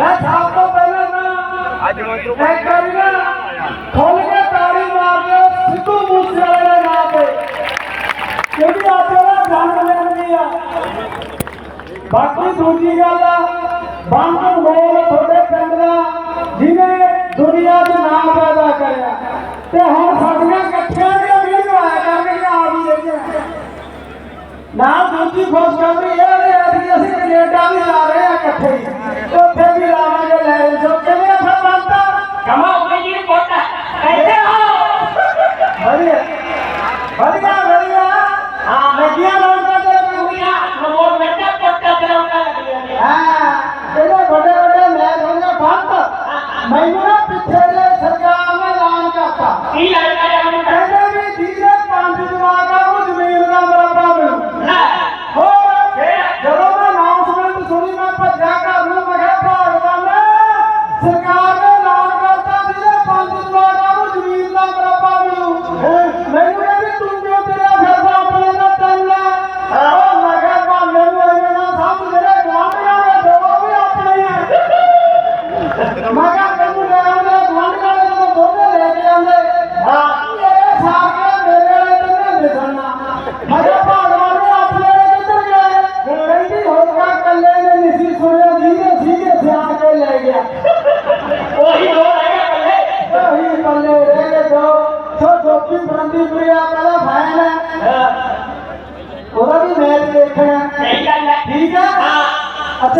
ਮੈਂ ਸਭ ਤੋਂ ਪਹਿਲਾਂ ਨਾ ਅੱਜ ਮੰਤਰੂ ਮੈਂ ਕਰੀ ਨਾ ਖੋਲ ਕੇ ਤਾੜੀ ਮਾਰ ਦਿਓ ਸਿੱਧੂ ਮੂਸੇ ਵਾਲੇ ਦੇ ਤੇ। ਕਿਉਂਕਿ ਜਨਮ ਆ। ਬਾਕੀ ਦੂਜੀ ਗੱਲ ਆ ਬੰਦ ਮੋਲ ਤੁਹਾਡੇ ਪਿੰਡ ਦਾ ਜਿਹਨੇ ਦੁਨੀਆ 'ਚ ਨਾਮ ਪੈਦਾ ਕਰਿਆ। ਤੇ ਹੁਣ ਸਾਡੀਆਂ ਇਕੱਠੀਆਂ ਦੀਆਂ ਵੀਡੀਓ ਆਇਆ ਕਰਨਗੀਆਂ ਆ ਵੀ ਰਹੀਆਂ। ਨਾਲ ਦੂਜੀ ਖੁਸ਼ਖਬਰੀ ਇਹ ਹੈ ਕਿ ਅਸੀਂ ਕੈਨੇਡਾ ਵੀ ਜਾ ਰਹੇ ਹਾਂ ਇਕੱਠੇ।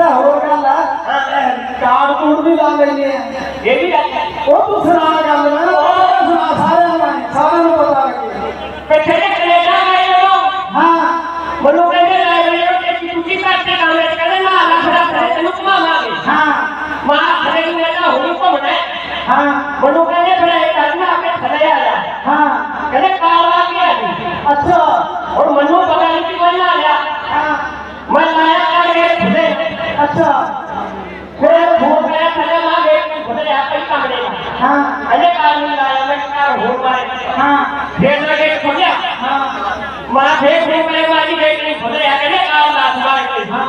ਹੋਰ ਗੱਲ ਆ। ਕਾਰਡ ਕੂਡ ਵੀ ਲਾ ਲੈਂਦੇ ਆ। ਇਹ ਵੀ ਉਹ ਤੂੰ ਸੁਣਾ ਗੱਲ ਮੈਂ ਉਹ ਸੁਣਾ ਸਾਰਿਆਂ ਨੂੰ ਸਾਰਿਆਂ ਨੂੰ ਪਤਾ ਲੱਗੇ ਪਿੱਛੇ ਦੇ ਕੈਨੇਡਾ ਗਏ ਲੋਕ ਹਾਂ ਮੈਨੂੰ ਕਹਿੰਦੇ ਲੈ ਗਏ ਕਿ ਕੀ ਤੁਸੀਂ ਕਰਦੇ ਕਾਂਗੇ ਕਹਿੰਦੇ ਨਾ ਲੱਖ ਲੱਖ ਦੇ ਤੈਨੂੰ ਘੁਮਾਵਾਂਗੇ ਹਾਂ ਮਾਂ ਥਲੇ ਨੂੰ ਇਹਦਾ ਹੁਣੀ ਘੁੰਮਣਾ ਹੈ। ਹਾਂ ਮੈਨੂੰ ਕਹਿੰਦੇ ਫਿਰ ਇਹ ਕਰਨਾ ਆ ਕੇ ਥਲੇ ਆ ਜਾ ਹਾਂ ਕਹਿੰਦੇ ਕਾਰ ਆ ਗਿਆ ਜੀ ਅੱਛਾ ਹੁਣ ਮੈਨੂੰ ਪਤਾ ਨਹੀਂ ਕਿ ਮੈਂ ਆ ਗਿਆ ਹਾਂ ਮੈਂ ਲਾਇਆ ਕਾਰ ਗਏ ਥਲੇ ਅੱਛਾ ਫਿਰ ਫੋਨ ਕਰਿਆ ਥਲੇ ਮਾਂ ਗਏ ਕਿ ਥਲੇ ਆ ਪਈ ਕਮਰੇ ਦਾ ਹਾਂ ਅਜੇ ਕਾਰ ਨਹੀਂ ਲਾਇਆ ਮੈਂ ਕਾਰ ਹੋਰ ਮਾਰੇ ਹਾਂ ਫਿਰ ਲਗੇ ਖੋਲਿਆ ਹਾਂ ਮਾਂ ਫੇਰ ਫੋਨ ਕਰਿਆ ਮਾਂ ਜੀ ਗਏ ਨਹੀਂ ਖੋਲਿਆ ਕਹਿੰਦੇ ਕਾਰ ਲਾਸ ਮਾਰ ਕੇ ਹਾਂ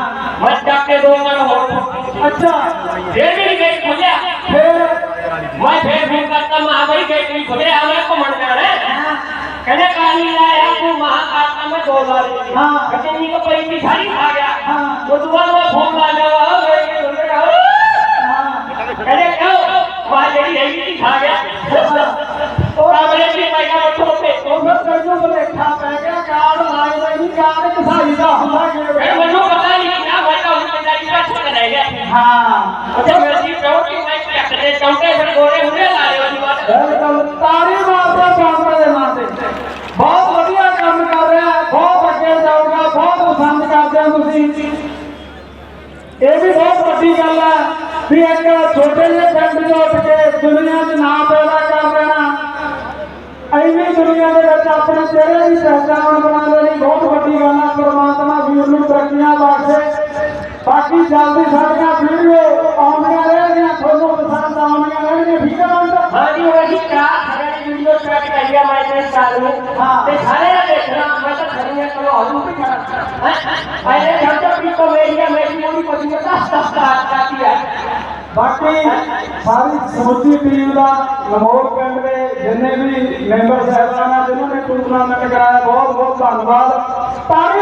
ਗਿਆ ਹਾਂ। ਉਹ ਦੁਆ ਉਹ ਫੋਨ ਲਾ ਜਾ ਉਹ ਗਏ ਨਹੀਂ ਖੋਲਿਆ ਹਾਂ ਕਹਿੰਦੇ ਕਿਉਂ ਮਾਂ ਜਿਹੜੀ ਹੈਗੀ ਸੀ ਖਾ ਗਿਆ ਉਹ ਕਾਮਰੇ ਦੀ ਪਾਈਆ ਉੱਠੋ ਤੇ ਉਹ ਫਿਰ ਤੈਨੂੰ ਬਲੇਖਾ ਪੈ ਗਿਆ ਕਾਰਡ ਲਾਇਦਾ ਨਹੀਂ ਕਾਰਡ ਕਸਾਈ ਦਾ ਹੁੰਦਾ ਫਿਰ ਕਿਵੇਂ ਮੈਨੂੰ ਪਤਾ ਨਹੀਂ ਨਾ ਮੈਂ ਤਾਂ ਹੁਣ ਪੰਜਾਬੀ ਭਾਸ਼ਾ ਕਰ ਗਿਆ। ਹਾਂ। ਅੱਛਾ ਮੈਂ ਜੀ ਮੈਂ ਚੱਕਦੇ ਚੌਂਕੇ ਬੜੇ ਗੋਰੇ ਹੁੰਦੇ ਲਾਏ ਉਹਦੀ ਬਾਤ ਬਿਲਕੁਲ। ਤਾੜੀ ਮਾਰਦਾ ਬਾਬਾ ਦੇ ਨਾਂ ਤੇ। ਬਹੁਤ ਵਧੀਆ ਕੰਮ ਕਰ ਰਿਹਾ ਬਹੁਤ ਅੱਗੇ ਜਾਊਗਾ ਬਹੁਤ ਪਸੰਦ ਕਰਦੇ ਹੋ ਤੁਸੀਂ। ਇਹ ਵੀ ਬਹੁਤ ਵੱਡੀ ਗੱਲ ਹੈ ਵੀ ਇੱਕ ਛੋਟੇ ਜਿਹੇ ਪਿੰਡ ਤੋਂ ਉੱਠ ਕੇ ਦੁਨੀਆ 'ਚ ਨਾਮ ਪੈਦਾ ਕਰ ਲੈਣਾ। ਐਵੇਂ ਦੁਨੀਆ ਦੇ ਵਿੱਚ ਆਪਣੇ ਚਿਹਰੇ ਦੀ ਪਹਿਚਾਣ ਬਣਾ ਲੈਣੀ ਬਹੁਤ ਵੱਡੀ ਗੱਲ ਹੈ ਪ੍ਰਮਾਤਮਾ ਵੀਰ ਨੂੰ ਤਰੱਕੀਆਂ ਬਖਸ਼ੇ। ਬਾਕੀ ਜਲਦੀ ਸਾਡੀਆਂ ਵੀਡੀਓ ਆਉਂਦੀਆਂ ਰਹਿਣਗੀਆਂ ਤੁਹਾਨੂੰ ਪਸੰਦ ਆਉਂਦੀਆਂ ਰਹਿਣਗੀਆਂ। ਠੀਕ ਹੈ ਬੰਦਾ? ਹਾਂ ਜੀ ਉਹ ਜੀ ਕਰਾ ਸਾਰੇ ਵੀਡੀਓ ਸਟਾਰਟ ਕਰ ਲਿਆ ਮੈਂ ਤੇ ਚਾਲੂ ਹਾਂ। ਤੇ ਸਾਰੇ ਦਾ ਦੇਖਣਾ ਮੈਂ ਤਾਂ ਖੜੀਆਂ ਚਲੋ ਹਲੂ ਵੀ ਕਰਾਂ ਜਦ ਤੱਕ ਵੀ ਕਮੇਡੀਆ ਮੇਰੀ ਪੂਰੀ ਪਸੰਦ ਦਾ ਸਟਾਰਟ ਕਰਦੀ ਹੈ। ਬਾਕੀ ਸਾਰੀ ਸਮੁੱਚੀ ਟੀਮ ਦਾ ਲਮੋਰ ਪਿੰਡ ਦੇ ਜਿੰਨੇ ਵੀ ਮੈਂਬਰ ਸਹਿਬਾਨ ਆ ਜਿਨ੍ਹਾਂ ਨੇ ਟੂਰਨਾਮੈਂਟ ਕਰਾਇਆ ਬਹੁਤ ਬਹੁਤ ਧੰਨਵਾਦ। ਤਾੜੀ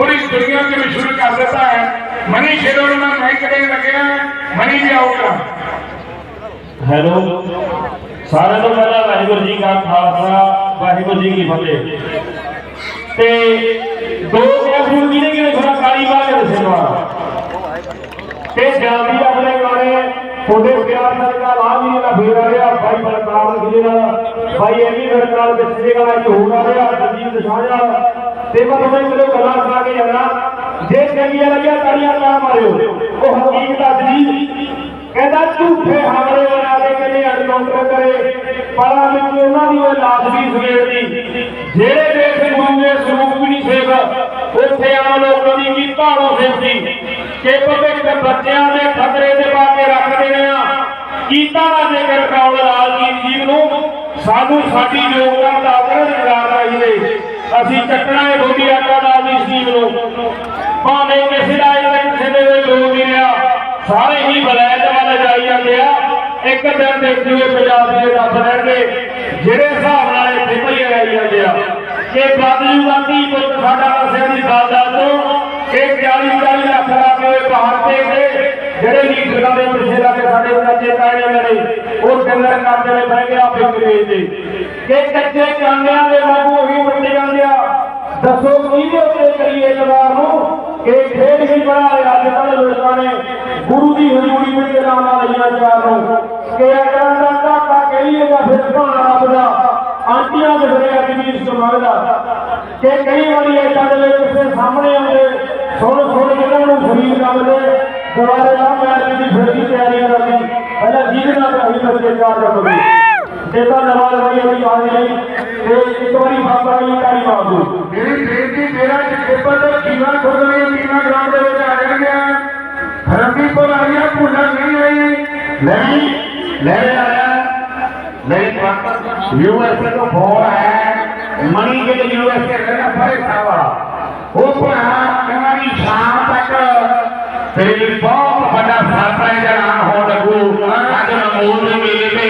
ਬੰਦ ਨੇ ਨਮੋਲ ਪਿੰਡ ਨੂੰ ਪੂਰੀ ਦੁਨੀਆ 'ਚ ਮਸ਼ਹੂਰ ਕਰ ਦਿੱਤਾ ਹੈ। ਮਨੀ ਸ਼ੇਰੋਂ ਨੂੰ ਮੈਂ ਮਾਈਕ ਦੇਣ ਲੱਗਿਆ। ਮਨੀ ਵੀ ਆਊਗਾ। ਹੈਲੋ। ਸਾਰਿਆਂ ਤੋਂ ਪਹਿਲਾਂ ਵਾਹਿਗੁਰੂ ਜੀ ਕਾ ਖਾਲਸਾ, ਵਾਹਿਗੁਰੂ ਜੀ ਕੀ ਫਤਿਹ। ਤੇ ਦੋ ਕੈਪਸੂਲ ਕਿਹਨੇ ਕਿਹਨੇ ਥੋੜਾ ਕਾਲੀ ਬਾਤ ਕੇ ਤੁਹਾਡੇ ਪਿਆਰ ਸਦਕਾ ਲਾਭ ਜੀ ਦਾ ਫੇਰ ਆ ਰਿਹਾ, ਭਾਈ ਬਲਕਾਰ ਜੀ ਨਾਲ ਭਾਈ ਐਮੀ ਮੇਰੇ ਨਾਲ ਵਿਚਰੇ ਗਾਣਾ ਇੱਕ ਰਿਹਾ ਦਜੀਤ ਸਾਂਝਾ ਤੇ ਮੈਂ ਤੁਹਾਨੂੰ ਇੱਕ ਦੋ ਕੇ ਜਾਣਾ ਜੇ ਚੰਗੀਆਂ ਲੱਗਿਆ ਤਾੜੀਆਂ ਨਾ ਮਾਰਿਓ। ਉਹ ਹਕੀਕਤ ਅੱਜ ਜੀ ਕਹਿੰਦਾ, ਝੂਠੇ ਹਮਲੇ ਬਣਾ ਕੇ ਕਹਿੰਦੇ ਐਨਕਾਊਂਟਰ ਕਰੇ। ਪਾਲਾ ਵਿੱਚ ਉਹਨਾਂ ਦੀ ਉਹ ਲਾਸ਼ ਵੀ ਸਵੇਰ ਦੀ। ਜਿਹੜੇ ਦੇਸ਼ ਗੁਰੂ ਦੇ ਸਰੂਪ ਵੀ ਨਹੀਂ ਸੇਵ ਉੱਥੇ ਆਮ ਲੋਕਾਂ ਦੀ ਕੀ ਭਾਣੋ ਸੇਵ ਕਿ ਭਵਿੱਖ ਬੱਚਿਆਂ ਦੇ ਖਤਰੇ ਦੇ ਪਾ ਕੇ ਰੱਖ ਦੇਣੇ ਆ। ਕੀਤਾ ਨਾ ਜੇਕਰ ਕੌਲ ਰਾਜਜੀਤ ਸਿੰਘ ਨੂੰ, ਸਾਨੂੰ ਸਾਡੀ ਯੋਗਦਾਨ ਦਾ ਅਗਰ ਨਿਗਰਾਨ ਆਈ ਨੇ ਅਸੀਂ ਚੱਕਣਾ ਹੈ ਗੋਦੀ ਆਟਾ ਦਾ ਵੀ ਸਿੰਘ ਨੂੰ। ਭਾਵੇਂ ਕਿਸੇ ਦਾ ਇਹ ਦੇ ਕੋਈ ਲੋਕ ਨਹੀਂ ਰਿਹਾ। ਸਾਰੇ ਹੀ ਬਲੈਤ ਵੱਲ ਜਾਈ ਜਾਂਦੇ ਆ। ਇੱਕ ਦਿਨ ਦੇਖਦੇ ਹੋਏ ਪੰਜਾਬ ਦੇ ਦੱਸ ਰਹਿਣਗੇ। ਜਿਹੜੇ ਹਿਸਾਬ ਨਾਲ ਇੱਥੇ ਭਈ ਆਈ ਜਾਂਦੇ ਆ। ਕਿ ਬਾਦਲੂ ਪੁੱਤ ਸਾਡਾ ਵਸਿਆ ਦੀ ਗੱਲ ਤੋਂ ਇਹ 40 40 ਲੱਖ ਲਾ ਕੇ ਬਾਹਰ ਤੇ ਜਿਹੜੇ ਲੀਡਰਾਂ ਦੇ ਪਿੱਛੇ ਲਾ ਕੇ ਸਾਡੇ ਬੱਚੇ ਪਾਏ ਜਾਂਦੇ ਨੇ ਡੰਗਰ ਕਰਦੇ ਨੇ ਬਹਿ ਗਿਆ ਫਿਕਰੇ ਦੇ ਕਿ ਕੱਚੇ ਕਾਂਡਿਆਂ ਦੇ ਵਾਂਗੂ ਉਹੀ ਵੱਡੇ ਜਾਂਦੇ ਦੱਸੋ ਕਿਹਦੇ ਉੱਤੇ ਕਰੀਏ ਜਵਾਰ ਨੂੰ? ਕਿ ਖੇਡ ਹੀ ਬਣਾ ਲਿਆ ਅੱਜ ਕੱਲ੍ਹ ਲੋਕਾਂ ਨੇ, ਗੁਰੂ ਦੀ ਹਜ਼ੂਰੀ ਵਿੱਚ ਨਾਮਾਂ ਲਈਆਂ ਚਾਰ ਨੂੰ। ਕਿ ਅਗਰਾਂ ਦਾ ਕਾਕਾ ਕਹੀਏ ਜਾਂ ਫਿਰ ਭਾਣਾ ਰੱਬ ਦਾ, ਆਂਟੀਆਂ ਦੇ ਘਰੇ ਅੱਜ ਵੀ ਇਸ ਮੰਗਦਾ। ਕਿ ਕਈ ਵਾਰੀ ਏਦਾਂ ਦੇ ਵਿੱਚ ਕਿਸੇ ਸਾਹਮਣੇ ਆਉਂਦੇ ਸੁਣ ਸੁਣ ਇਹਨਾਂ ਨੂੰ ਸਰੀਰ ਕੰਬਦੇ ਦੁਬਾਰੇ ਨਾ ਮੈਚ ਦੀ ਫਿਰ ਦੀ ਤਿਆਰੀ भले जीतना तो अभी तक देखभाल कर सको। देखा नवाज़ भाई अभी आज नहीं ये एक बारी बात आई तारी बाबू मेरी बेटी, मेरा पेपर तो कीमा खोल रही है कीमा ग्राउंड पे आ जाएँगे हरमी पर आया पूछा नहीं आई। नहीं नहीं आया। नहीं यूएसए तो फ़ोन तो है। मनी के लिए यूएसए रहना पड़े सावा ऊपर हमारी शाम तक। तेरी बहुत ਹੋਣ ਦੇ ਵੇਲੇ ਤੇ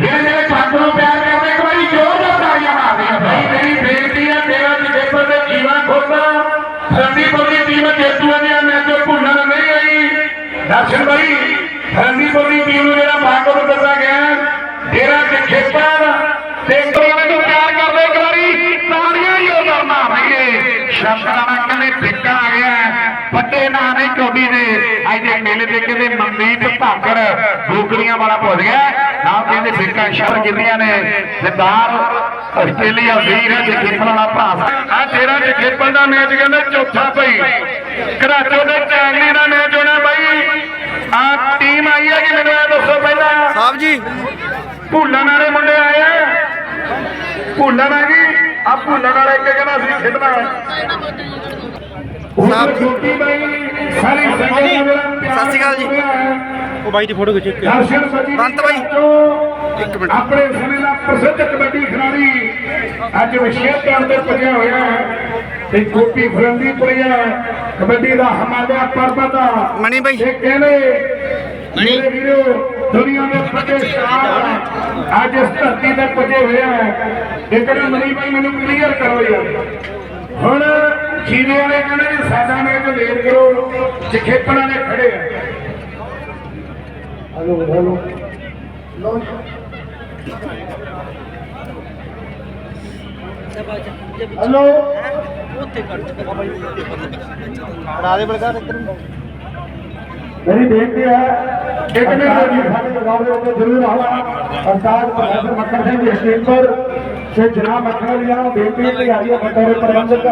ਜਿਹੜੇ ਜਿਹੜੇ ਪੱਗ ਨੂੰ ਪਿਆਰ ਕਰਦੇ, ਇੱਕ ਵਾਰੀ ਜੋਰ ਦਾ ਤਾੜੀਆਂ ਮਾਰਦੇ ਆ ਭਾਈ ਮੇਰੀ ਬੇਨਤੀ ਹੈ ਮੇਰਾ ਜਿਗਰ ਦੇ ਜੀਵਨ ਖੋਲਦਾ ਰੰਦੀ ਬੋਲੀ ਟੀਮ ਜੇਤੂਆਂ ਦੀ ਮੈਂ ਜੋ ਭੁੱਲਣ ਨਹੀਂ ਆਈ। ਦਰਸ਼ਨ ਭਾਈ ਰੰਦੀ ਬੋਲੀ ਟੀਮ ਨੂੰ ਜਿਹੜਾ ਭਾਗ ਨੂੰ ਦਿੱਤਾ ਗਿਆ ਜਿਹੜਾ ਜਖੇਪਰ ਤੇ ਕੋਲ ਨੂੰ ਪਿਆਰ ਕਰਦੇ, ਇੱਕ ਵਾਰੀ ਤਾੜੀਆਂ ਹੀ ਉਹ ਕਰਨਾ ਭਾਈਏ ਸ਼ਬਦਾਂ ਨਾਲ ਕਹਿੰਦੇ ਟਿੱਕਾ ਆ ਗਿਆ। ਵੱਡੇ ਨਾਂ ਨੇ ਚੋਡੀ ਦੇ। ਅੱਜ ਦੇ ਮੇਲੇ ਤੇ ਕਹਿੰਦੇ ਮਨਦੀਪ ਧਾਕੜ ਬੂਕਰੀਆਂ ਵਾਲਾ ਭੁੱਲ ਗਿਆ। ਨਾਮ ਕਹਿੰਦੇ ਫਿੱਕਾ ਸ਼ਬਦ ਜਿੰਨੀਆਂ ਨੇ। ਸਰਦਾਰ ਆਸਟ੍ਰੇਲੀਆ ਵੀਰ ਹੈ ਜਖੇਪਲ ਵਾਲਾ ਭਰਾ ਆ ਤੇਰਾ ਜਖੇਪਲ ਦਾ ਮੈਚ ਕਹਿੰਦੇ ਚੌਥਾ ਪਈ। ਘਰਾਚੋ ਦੇ ਚੈਂਗਲੀ ਦਾ ਮੈਚ ਹੋਣਾ ਬਾਈ। ਆ ਟੀਮ ਆਈ ਹੈ ਕਿ ਮੈਨੂੰ ਇਹ ਦੱਸੋ ਪਹਿਲਾਂ? ਸਾਹਿਬ ਜੀ। ਭੁੱਲਣ ਵਾਲੇ ਮੁੰਡੇ ਆਏ ਆ। ਭੁੱਲਣ ਆ ਗਈ ਆ ਭੁੱਲਣ ਵਾਲੇ ਇੱਕ ਕਹਿੰਦਾ ਅਸੀਂ ਖੇਡਣਾ। ਸਾਹਿਬ ਛੋਟੀ ਬਾਈ ਸਾਰੀ ਸੰਗਤ ਨੂੰ ਮੇਰਾ ਪਿਆਰ ਸਤਿ ਸ਼੍ਰੀ ਅਕਾਲ ਜੀ। ਉਹ ਬਾਈ ਦੀ ਫੋਟੋ ਖਿੱਚ ਕੇ। ਦਰਸ਼ਨ ਸੱਜੀ ਬੰਤ ਬਾਈ। ਇੱਕ ਮਿੰਟ। ਆਪਣੇ ਸਮੇਂ ਦਾ ਪ੍ਰਸਿੱਧ ਕਬੱਡੀ ਖਿਡਾਰੀ ਅੱਜ ਵਿਸ਼ੇਸ਼ ਤੌਰ ਤੇ ਪੁੱਜਿਆ ਹੋਇਆ ਹੈ ਤੇ ਗੋਪੀ ਫਰੰਦੀ ਪੁਰੀਆ ਕਬੱਡੀ ਦਾ ਹਿਮਾਲਿਆ ਪਰਬਤ ਮਣੀ ਬਾਈ। ਇਹ ਕਹਿੰਦੇ ਮੇਰੇ ਵੀਰੋ ਦੁਨੀਆ ਦੇ ਵੱਡੇ ਸਟਾਰ ਅੱਜ ਇਸ ਧਰਤੀ ਤੇ ਪੁੱਜੇ ਹੋਏ ਆ। ਇੱਕ ਨਾ ਮਨੀ ਭਾਈ ਮੈਨੂੰ ਕਲੀਅਰ ਕਰੋ ਯਾਰ ਹੁਣ ਜੀਵੇ ਵਾਲੇ ਕਹਿੰਦੇ ਵੀ ਸਾਡਾ ਮੈਚ ਲੇਟ ਕਰੋ ਜਖੇਪਣਾ ਨੇ ਖੜੇ ਆ। Hello hello. ਹਲੋ। ਮੇਰੀ ਬੇਨਤੀ ਹੈ ਇੱਕ ਮਿੰਟ। ਜੀ ਸਾਡੇ ਲਗਾਓ ਦੇ ਉੱਤੇ ਜ਼ਰੂਰ ਆਓ। ਅਰਦਾਸ ਪ੍ਰੋਫੈਸਰ ਮੱਖਣ ਸਿੰਘ ਜੀ ਸਟੇਜ ਪਰ ਤੇ ਜਨਾਬ ਮੱਖਣ ਜੀ ਨੂੰ ਬੇਨਤੀ ਹੈ ਕਿ ਆਈਏ ਬਤੌਰ ਪ੍ਰਬੰਧਕ